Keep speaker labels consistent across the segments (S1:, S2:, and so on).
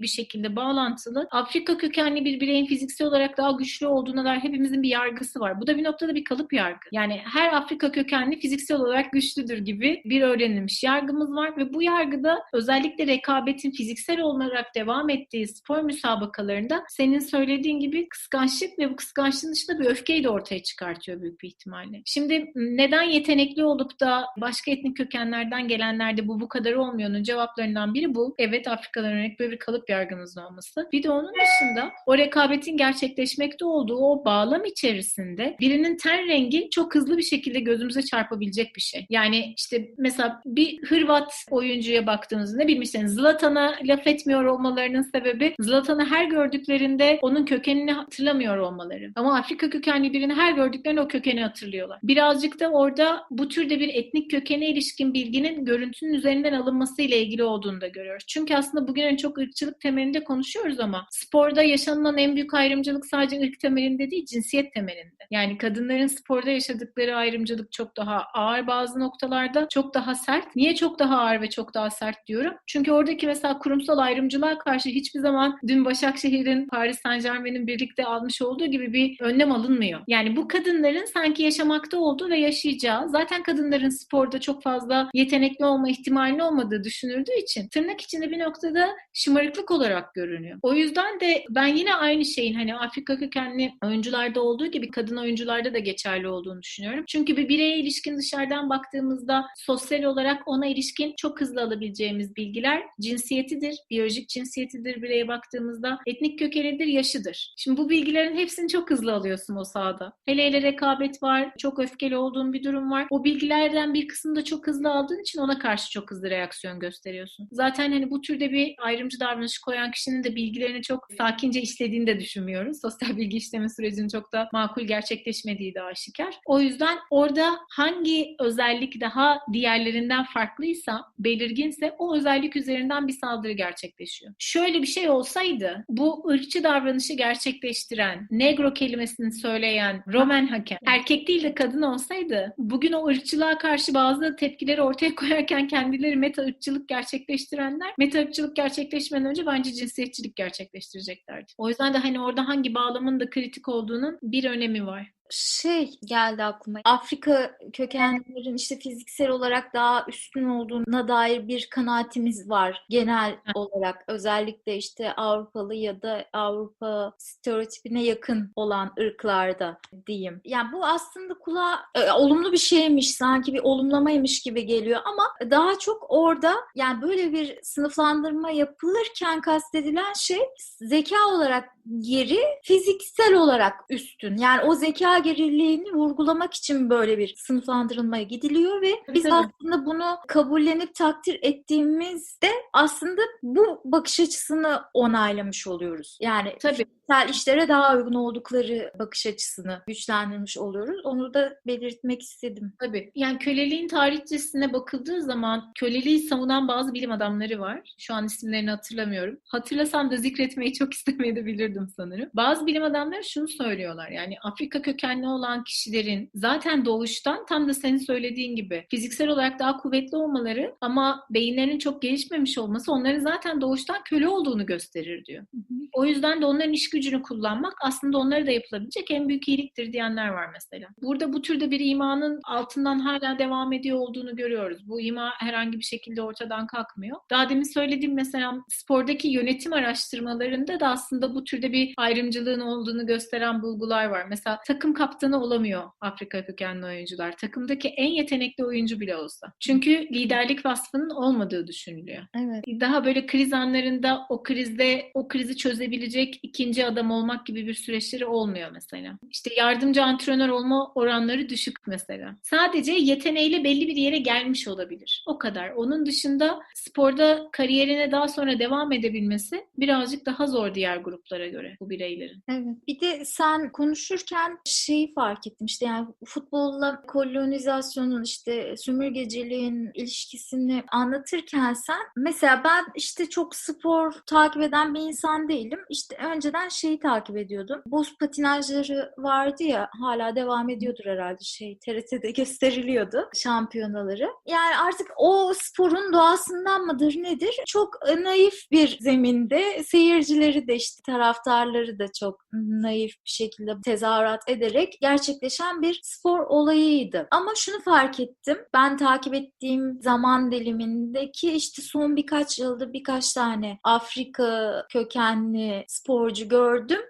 S1: bir şekilde bağlantılı. Afrika kökenli bir bireyin fiziksel olarak daha güçlü olduğuna dair hepimizin bir yargısı var. Bu da bir noktada bir kalıp yargı. Yani her Afrika kökenli fiziksel olarak güçlüdür gibi bir öğrenilmiş yargımız var ve bu yargıda özellikle rekabetin fiziksel olarak devam ettiği spor müsabakalarında senin söylediğin gibi kıskançlık ve bu kıskançlığın dışında bir öfkeyi de ortaya çıkartıyor büyük bir ihtimalle. Şimdi neden yetenekli olup da başka etnik kökenlerden gelenlerde bu bu kadar olmuyor'nun cevaplarından biri bu. Evet Afrikadan örnek böyle bir kalıp yargımızın olması. Bir de onun dışında o rekabetin gerçekleşmekte olduğu o bağlam içerisinde birinin ten rengi çok hızlı bir şekilde gözümüze çarpabilecek bir şey. Yani işte mesela bir Hırvat oyuncuya baktığınızda ne bilmişseniz Zlatan'a laf etmiyor olmalarının sebebi Zlatan'ı her gördüklerinde onun kökenini hatırlamıyor olmaları. Ama Afrika kökenli birini her gördüklerinde o kökeni hatırlıyorlar. Birazcık da orada bu türde bir etnik kökene ilişkin bilginin görüntünün üzerinden alınması ile ilgili olduğunu da görüyoruz. Çünkü aslında bugün en çok ırkçılık temelinde konuşuyoruz ama sporda yaşanılan en büyük ayrımcılık sadece ırk temelinde değil, cinsiyet temelinde. Yani kadınların sporda yaşadıkları ayrımcılık çok daha ağır bazı noktalarda, çok daha sert. Niye çok daha ağır ve çok daha sert diyorum? Çünkü oradaki mesela kurumsal ayrımcılığa karşı hiçbir zaman dün Başakşehir'in Paris Saint Germain'in birlikte almış olduğu gibi bir önlem alınmıyor. Yani bu kadınların sanki yaşamakta olduğu ve yaşayacağı, zaten kadınların sporda çok fazla yetenekli olma ihtimalinin olmadığı düşünüldüğü için tırnak içinde bir noktada şımarıklık olarak görünüyor. O yüzden de ben yine aynı şeyin hani Afrika kökenli oyuncularda olduğu gibi kadın oyuncularda da geçerli olduğunu düşünüyorum. Çünkü bir bireye ilişkin dışarıdan baktığımızda sosyal olarak ona ilişkin çok hızlı alabileceğimiz bilgiler cinsiyetidir, biyolojik cinsiyetidir bireye baktığımızda, etnik kökenidir, yaşıdır. Şimdi bu bilgilerin hepsini çok hızlı alıyorsun o sahada. Hele hele rekabet var, çok öfkeli olduğun bir durum var. O bilgilerden bir kısmını da çok hızlı aldığın için ona karşı çok hızlı reaksiyon gösteriyorsun. Zaten hani bu türde bir ayrımcı davranış koyan kişinin de bilgilerini çok sakince işlediğini de düşünmüyoruz. Sosyal bilgi işleme sürecinin çok da makul gerçekleşmediği de aşikar. O yüzden orada hangi özellik daha diğerlerinden farklıysa, belirginse o özellik üzerinden bir saldırı gerçekleşiyor. Şöyle bir şey olsaydı bu ırkçı davranışı gerçekleştiren, negro kelimesini söyleyen Roman hakem erkek değil de kadın olsaydı bugün o ırkçılığa karşı bazı tepkileri ortaya koyarken kendileri meta ırkçılık gerçekleştirenler meta ırkçılık gerçekleşmeden önce bence cinsiyetçilik gerçekleştireceklerdi. O yüzden de hani orada hangi bağlamın da kritik olduğunun bir önemi var
S2: şey geldi aklıma. Afrika kökenlilerin işte fiziksel olarak daha üstün olduğuna dair bir kanaatimiz var genel olarak. Özellikle işte Avrupalı ya da Avrupa stereotipine yakın olan ırklarda diyeyim. Yani bu aslında kulağa e, olumlu bir şeymiş, sanki bir olumlamaymış gibi geliyor ama daha çok orada yani böyle bir sınıflandırma yapılırken kastedilen şey zeka olarak geri, fiziksel olarak üstün. Yani o zeka geriliğini vurgulamak için böyle bir sınıflandırılmaya gidiliyor ve biz Tabii. aslında bunu kabullenip takdir ettiğimizde aslında bu bakış açısını onaylamış oluyoruz. Yani Tabii fiziksel işlere daha uygun oldukları bakış açısını güçlendirmiş oluyoruz. Onu da belirtmek istedim.
S1: Tabii. Yani köleliğin tarihçesine bakıldığı zaman köleliği savunan bazı bilim adamları var. Şu an isimlerini hatırlamıyorum. Hatırlasam da zikretmeyi çok istemeyebilirdim sanırım. Bazı bilim adamları şunu söylüyorlar. Yani Afrika kökenli olan kişilerin zaten doğuştan tam da senin söylediğin gibi fiziksel olarak daha kuvvetli olmaları ama beyinlerinin çok gelişmemiş olması onların zaten doğuştan köle olduğunu gösterir diyor. Hı hı. O yüzden de onların iş gücünü kullanmak aslında onlara da yapılabilecek en büyük iyiliktir diyenler var mesela. Burada bu türde bir imanın altından hala devam ediyor olduğunu görüyoruz. Bu ima herhangi bir şekilde ortadan kalkmıyor. Daha demin söylediğim mesela spordaki yönetim araştırmalarında da aslında bu türde bir ayrımcılığın olduğunu gösteren bulgular var. Mesela takım kaptanı olamıyor Afrika kökenli oyuncular. Takımdaki en yetenekli oyuncu bile olsa. Çünkü liderlik vasfının olmadığı düşünülüyor. Evet. Daha böyle kriz anlarında o krizde o krizi çözebilecek ikinci adam olmak gibi bir süreçleri olmuyor mesela. İşte yardımcı antrenör olma oranları düşük mesela. Sadece yeteneğiyle belli bir yere gelmiş olabilir. O kadar. Onun dışında sporda kariyerine daha sonra devam edebilmesi birazcık daha zor diğer gruplara göre bu bireylerin.
S2: Evet. Bir de sen konuşurken şeyi fark ettim işte yani futbolla kolonizasyonun işte sömürgeciliğin ilişkisini anlatırken sen mesela ben işte çok spor takip eden bir insan değilim. İşte önceden şeyi takip ediyordum. Buz patinajları vardı ya hala devam ediyordur herhalde şey TRT'de gösteriliyordu şampiyonaları. Yani artık o sporun doğasından mıdır nedir? Çok naif bir zeminde seyircileri de işte taraftarları da çok naif bir şekilde tezahürat ederek gerçekleşen bir spor olayıydı. Ama şunu fark ettim. Ben takip ettiğim zaman dilimindeki işte son birkaç yılda birkaç tane Afrika kökenli sporcu gördüm.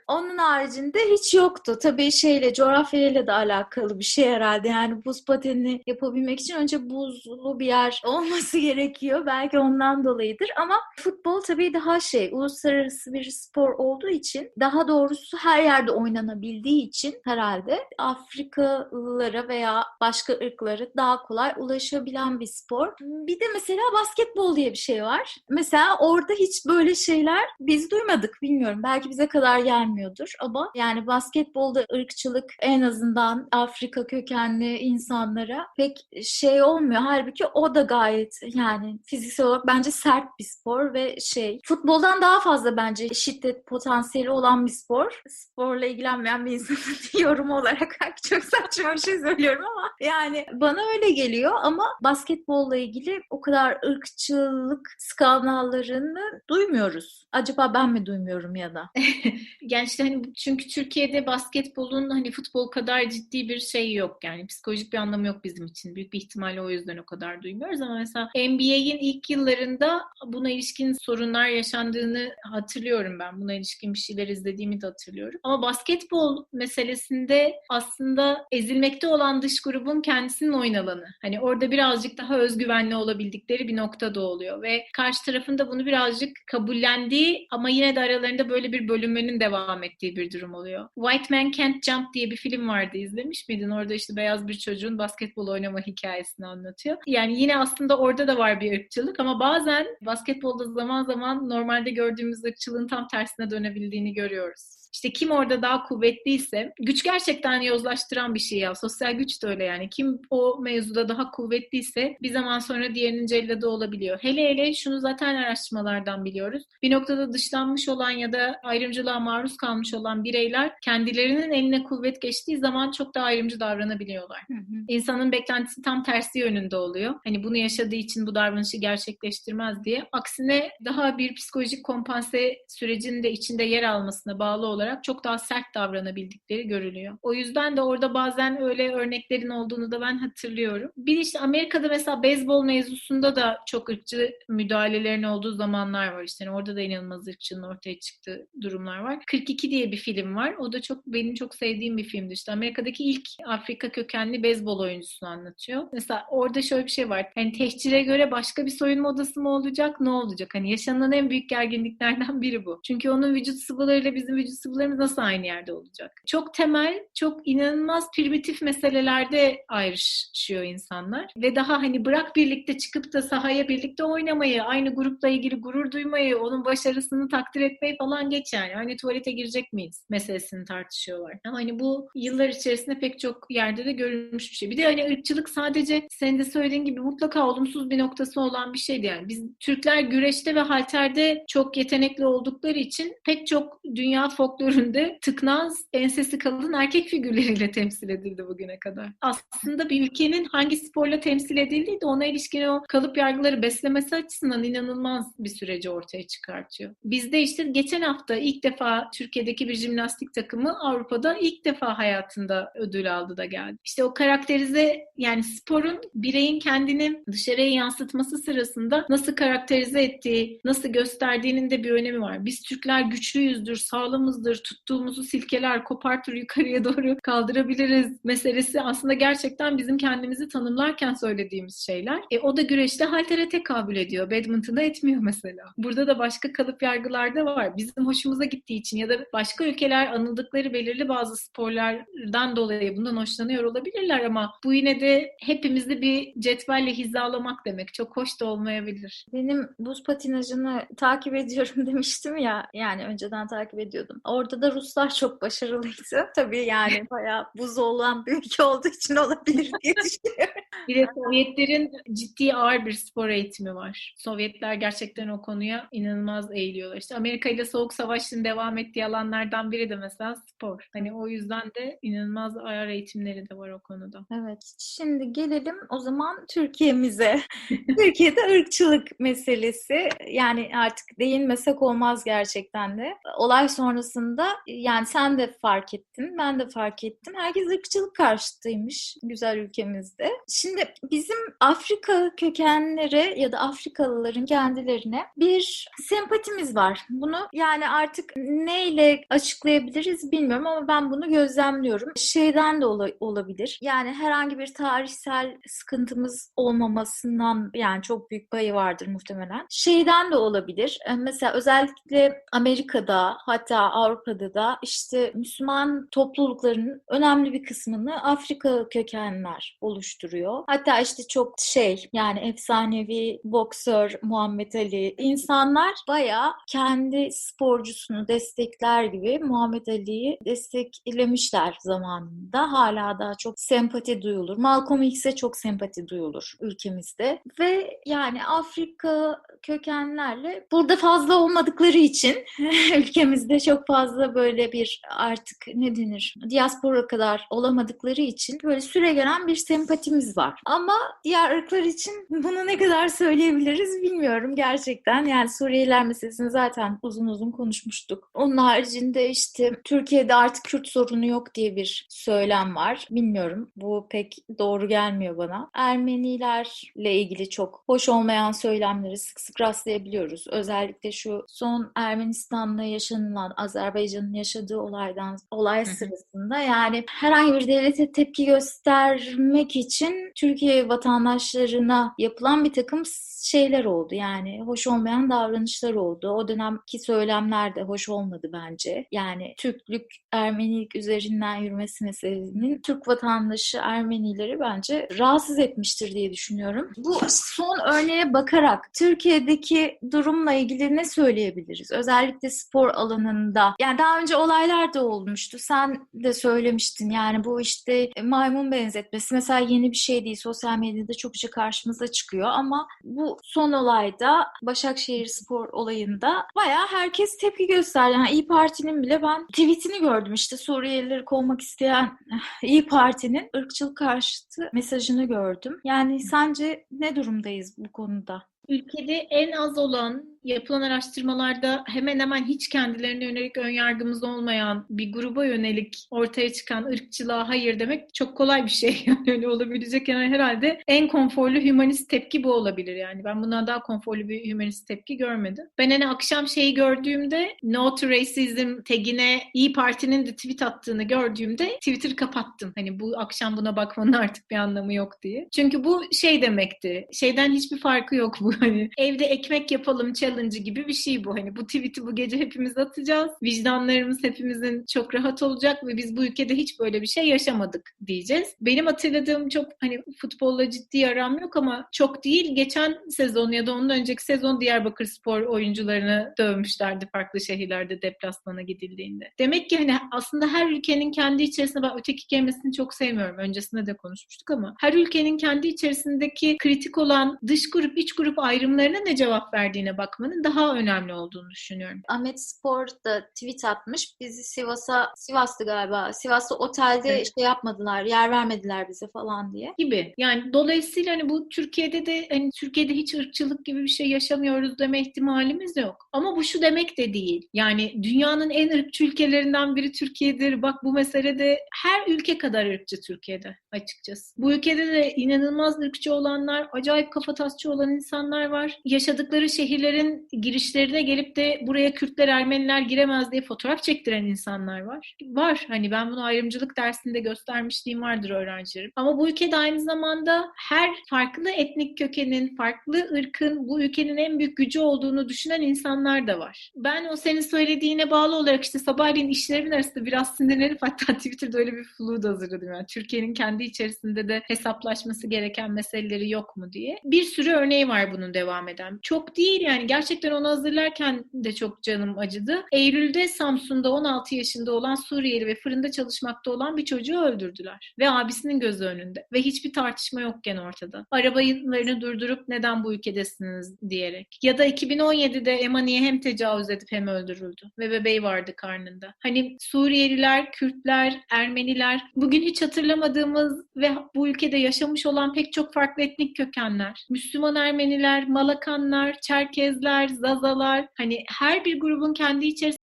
S2: Onun haricinde hiç yoktu. Tabii şeyle coğrafyayla da alakalı bir şey herhalde. Yani buz pateni yapabilmek için önce buzlu bir yer olması gerekiyor. Belki ondan dolayıdır ama futbol tabii daha şey uluslararası bir spor olduğu için daha doğrusu her yerde oynanabildiği için herhalde Afrikalılara veya başka ırklara daha kolay ulaşabilen bir spor. Bir de mesela basketbol diye bir şey var. Mesela orada hiç böyle şeyler biz duymadık bilmiyorum. Belki bize kadar gelmiyordur ama yani basketbolda ırkçılık en azından Afrika kökenli insanlara pek şey olmuyor. Halbuki o da gayet yani fiziksel olarak bence sert bir spor ve şey futboldan daha fazla bence şiddet potansiyeli olan bir spor. Sporla ilgilenmeyen bir insanın yorum olarak çok saçma bir şey söylüyorum ama yani bana öyle geliyor ama basketbolla ilgili o kadar ırkçılık skandallarını duymuyoruz. Acaba ben mi duymuyorum ya da?
S1: işte hani çünkü Türkiye'de basketbolun hani futbol kadar ciddi bir şey yok. Yani psikolojik bir anlamı yok bizim için. Büyük bir ihtimalle o yüzden o kadar duymuyoruz ama mesela NBA'in ilk yıllarında buna ilişkin sorunlar yaşandığını hatırlıyorum ben. Buna ilişkin bir şeyler izlediğimi de hatırlıyorum. Ama basketbol meselesinde aslında ezilmekte olan dış grubun kendisinin oyun alanı. Hani orada birazcık daha özgüvenli olabildikleri bir nokta da oluyor ve karşı tarafında bunu birazcık kabullendiği ama yine de aralarında böyle bir bölünmenin devam ettiği bir durum oluyor. White Man Can't Jump diye bir film vardı. izlemiş miydin? Orada işte beyaz bir çocuğun basketbol oynama hikayesini anlatıyor. Yani yine aslında orada da var bir ırkçılık ama bazen basketbolda zaman zaman normalde gördüğümüz ırkçılığın tam tersine dönebildiğini görüyoruz. İşte kim orada daha kuvvetliyse, güç gerçekten yozlaştıran bir şey ya. Sosyal güç de öyle yani. Kim o mevzuda daha kuvvetliyse bir zaman sonra diğerinin celladı olabiliyor. Hele hele şunu zaten araştırmalardan biliyoruz. Bir noktada dışlanmış olan ya da ayrımcılığa maruz kalmış olan bireyler kendilerinin eline kuvvet geçtiği zaman çok daha ayrımcı davranabiliyorlar. Hı hı. İnsanın beklentisi tam tersi yönünde oluyor. Hani bunu yaşadığı için bu davranışı gerçekleştirmez diye. Aksine daha bir psikolojik kompanse sürecinin de içinde yer almasına bağlı olarak çok daha sert davranabildikleri görülüyor. O yüzden de orada bazen öyle örneklerin olduğunu da ben hatırlıyorum. Bir işte Amerika'da mesela beyzbol mevzusunda da çok ırkçı müdahalelerin olduğu zamanlar var. İşte yani orada da inanılmaz ırkçının ortaya çıktığı durumlar var. 42 diye bir film var. O da çok benim çok sevdiğim bir filmdi. İşte Amerika'daki ilk Afrika kökenli beyzbol oyuncusunu anlatıyor. Mesela orada şöyle bir şey var. Hani tehcire göre başka bir soyunma odası mı olacak? Ne olacak? Hani yaşanan en büyük gerginliklerden biri bu. Çünkü onun vücut sıvılarıyla bizim vücut sıvılarımız nasıl aynı yerde olacak? Çok temel, çok inanılmaz primitif meselelerde ayrışıyor insanlar. Ve daha hani bırak birlikte çıkıp da sahaya birlikte oynamayı, aynı grupla ilgili gurur duymayı, onun başarısını takdir etmeyi falan geç yani. Aynı tuvalete girecek miyiz meselesini tartışıyorlar. Ama hani bu yıllar içerisinde pek çok yerde de görülmüş bir şey. Bir de hani ırkçılık sadece senin de söylediğin gibi mutlaka olumsuz bir noktası olan bir şeydi yani. Biz Türkler güreşte ve halterde çok yetenekli oldukları için pek çok dünya folkloru türünde tıknaz, ensesi kalın erkek figürleriyle temsil edildi bugüne kadar. Aslında bir ülkenin hangi sporla temsil edildiği de ona ilişkin o kalıp yargıları beslemesi açısından inanılmaz bir süreci ortaya çıkartıyor. Bizde işte geçen hafta ilk defa Türkiye'deki bir jimnastik takımı Avrupa'da ilk defa hayatında ödül aldı da geldi. İşte o karakterize yani sporun bireyin kendini dışarıya yansıtması sırasında nasıl karakterize ettiği, nasıl gösterdiğinin de bir önemi var. Biz Türkler güçlüyüzdür, sağlamızdır, tuttuğumuzu silkeler, kopartır yukarıya doğru kaldırabiliriz meselesi aslında gerçekten bizim kendimizi tanımlarken söylediğimiz şeyler. E, o da güreşte haltere tekabül ediyor. Badminton'da etmiyor mesela. Burada da başka kalıp yargılar da var. Bizim hoşumuza gittiği için ya da başka ülkeler anıldıkları belirli bazı sporlardan dolayı bundan hoşlanıyor olabilirler ama bu yine de hepimizi bir cetvelle hizalamak demek. Çok hoş da olmayabilir.
S2: Benim buz patinajını takip ediyorum demiştim ya. Yani önceden takip ediyordum. Orada Orada da Ruslar çok başarılıydı. Tabii yani bayağı buz olan bir ülke olduğu için olabilir diye düşünüyorum.
S1: bir de Sovyetlerin ciddi ağır bir spor eğitimi var. Sovyetler gerçekten o konuya inanılmaz eğiliyorlar. İşte Amerika ile Soğuk Savaş'ın devam ettiği alanlardan biri de mesela spor. Hani o yüzden de inanılmaz ağır eğitimleri de var o konuda.
S2: Evet. Şimdi gelelim o zaman Türkiye'mize. Türkiye'de ırkçılık meselesi. Yani artık değinmek bilmesek olmaz gerçekten de. Olay sonrasında yani sen de fark ettin, ben de fark ettim. Herkes ırkçılık karşıtıymış güzel ülkemizde. Şimdi bizim Afrika kökenlere ya da Afrikalıların kendilerine bir sempatimiz var. Bunu yani artık neyle açıklayabiliriz bilmiyorum ama ben bunu gözlemliyorum. Şeyden de ola, olabilir. Yani herhangi bir tarihsel sıkıntımız olmamasından yani çok büyük payı vardır muhtemelen. Şeyden de olabilir. E, mesela özellikle Amerika'da hatta Avrupa'da da işte Müslüman topluluklarının önemli bir kısmını Afrika kökenler oluşturuyor. Hatta işte çok şey yani efsanevi boksör Muhammed Ali insanlar bayağı kendi sporcusunu destekler gibi Muhammed Ali'yi desteklemişler zamanında. Hala daha çok sempati duyulur. Malcolm X'e çok sempati duyulur ülkemizde. Ve yani Afrika kökenlerle burada fazla olmadıkları için ülkemizde çok fazla böyle bir artık ne denir diaspora kadar olamadıkları için böyle süre gelen bir sempatimiz var. Ama diğer ırklar için bunu ne kadar söyleyebiliriz bilmiyorum gerçekten. Yani Suriyeliler meselesini zaten uzun uzun konuşmuştuk. Onun haricinde işte Türkiye'de artık Kürt sorunu yok diye bir söylem var. Bilmiyorum. Bu pek doğru gelmiyor bana. Ermenilerle ilgili çok hoş olmayan söylemleri sık sık rastlayabiliyoruz. Özellikle şu son Ermenistan'da yaşanılan Azerbaycan'ın yaşadığı olaydan olay sırasında yani herhangi bir devlete tepki göstermek için Türkiye vatandaşlarına yapılan bir takım şeyler oldu. Yani hoş olmayan davranışlar oldu. O dönemki söylemler de hoş olmadı bence. Yani Türklük, Ermenilik üzerinden yürümesi meselesinin Türk vatandaşı Ermenileri bence rahatsız etmiştir diye düşünüyorum. Bu son örneğe bakarak Türkiye'deki durumla ilgili ne söyleyebiliriz? Özellikle spor alanında. Yani daha önce olaylar da olmuştu. Sen de söylemiştin yani bu işte maymun benzetmesi mesela yeni bir şey değil. Sosyal medyada çokça karşımıza çıkıyor ama bu son olayda Başakşehir spor olayında bayağı herkes tepki gösterdi. Yani İyi Parti'nin bile ben tweetini gördüm işte Suriyelileri kovmak isteyen İyi Parti'nin ırkçılık karşıtı mesajını gördüm. Yani sence ne durumdayız bu konuda?
S1: Ülkede en az olan yapılan araştırmalarda hemen hemen hiç kendilerine yönelik önyargımız olmayan bir gruba yönelik ortaya çıkan ırkçılığa hayır demek çok kolay bir şey. Yani öyle olabilecek yani herhalde en konforlu hümanist tepki bu olabilir yani. Ben bundan daha konforlu bir hümanist tepki görmedim. Ben hani akşam şeyi gördüğümde No to Racism tagine İyi Parti'nin de tweet attığını gördüğümde Twitter'ı kapattım. Hani bu akşam buna bakmanın artık bir anlamı yok diye. Çünkü bu şey demekti. Şeyden hiçbir farkı yok bu. Hani evde ekmek yapalım challenge gibi bir şey bu. Hani bu tweet'i bu gece hepimiz atacağız. Vicdanlarımız hepimizin çok rahat olacak ve biz bu ülkede hiç böyle bir şey yaşamadık diyeceğiz. Benim hatırladığım çok hani futbolla ciddi aram yok ama çok değil. Geçen sezon ya da ondan önceki sezon Diyarbakır Spor oyuncularını dövmüşlerdi farklı şehirlerde deplasmana gidildiğinde. Demek ki hani aslında her ülkenin kendi içerisinde ben öteki kelimesini çok sevmiyorum. Öncesinde de konuşmuştuk ama her ülkenin kendi içerisindeki kritik olan dış grup iç grup ayrımlarına ne cevap verdiğine bakmanın daha önemli olduğunu düşünüyorum.
S2: Ahmet Spor da tweet atmış. Bizi Sivas'a, Sivas'tı galiba. Sivas'ta otelde evet. şey yapmadılar, yer vermediler bize falan diye.
S1: Gibi. Yani dolayısıyla hani bu Türkiye'de de hani Türkiye'de hiç ırkçılık gibi bir şey yaşamıyoruz deme ihtimalimiz yok. Ama bu şu demek de değil. Yani dünyanın en ırkçı ülkelerinden biri Türkiye'dir. Bak bu meselede her ülke kadar ırkçı Türkiye'de açıkçası. Bu ülkede de inanılmaz ırkçı olanlar, acayip kafatasçı olan insanlar var. Yaşadıkları şehirlerin girişlerine gelip de buraya Kürtler, Ermeniler giremez diye fotoğraf çektiren insanlar var. Var. Hani ben bunu ayrımcılık dersinde göstermişliğim vardır öğrencilerim. Ama bu ülkede aynı zamanda her farklı etnik kökenin, farklı ırkın bu ülkenin en büyük gücü olduğunu düşünen insanlar da var. Ben o senin söylediğine bağlı olarak işte sabahleyin işlerimin arasında biraz sinirlenip hatta Twitter'da öyle bir flu da hazırladım. Yani Türkiye'nin kendi içerisinde de hesaplaşması gereken meseleleri yok mu diye. Bir sürü örneği var bunun devam eden. Çok değil yani gerçekten onu hazırlarken de çok canım acıdı. Eylül'de Samsun'da 16 yaşında olan Suriyeli ve fırında çalışmakta olan bir çocuğu öldürdüler. Ve abisinin gözü önünde. Ve hiçbir tartışma yokken ortada. Arabalarını durdurup neden bu ülkedesiniz diyerek. Ya da 2017'de Emani'ye hem tecavüz edip hem öldürüldü. Ve bebeği vardı karnında. Hani Suriyeliler, Kürtler, Ermeniler bugün hiç hatırlamadığımız ve bu ülkede yaşamış olan pek çok farklı etnik kökenler. Müslüman Ermeniler Türkmenler, Malakanlar, Çerkezler, Zazalar hani her bir grubun kendi içerisinde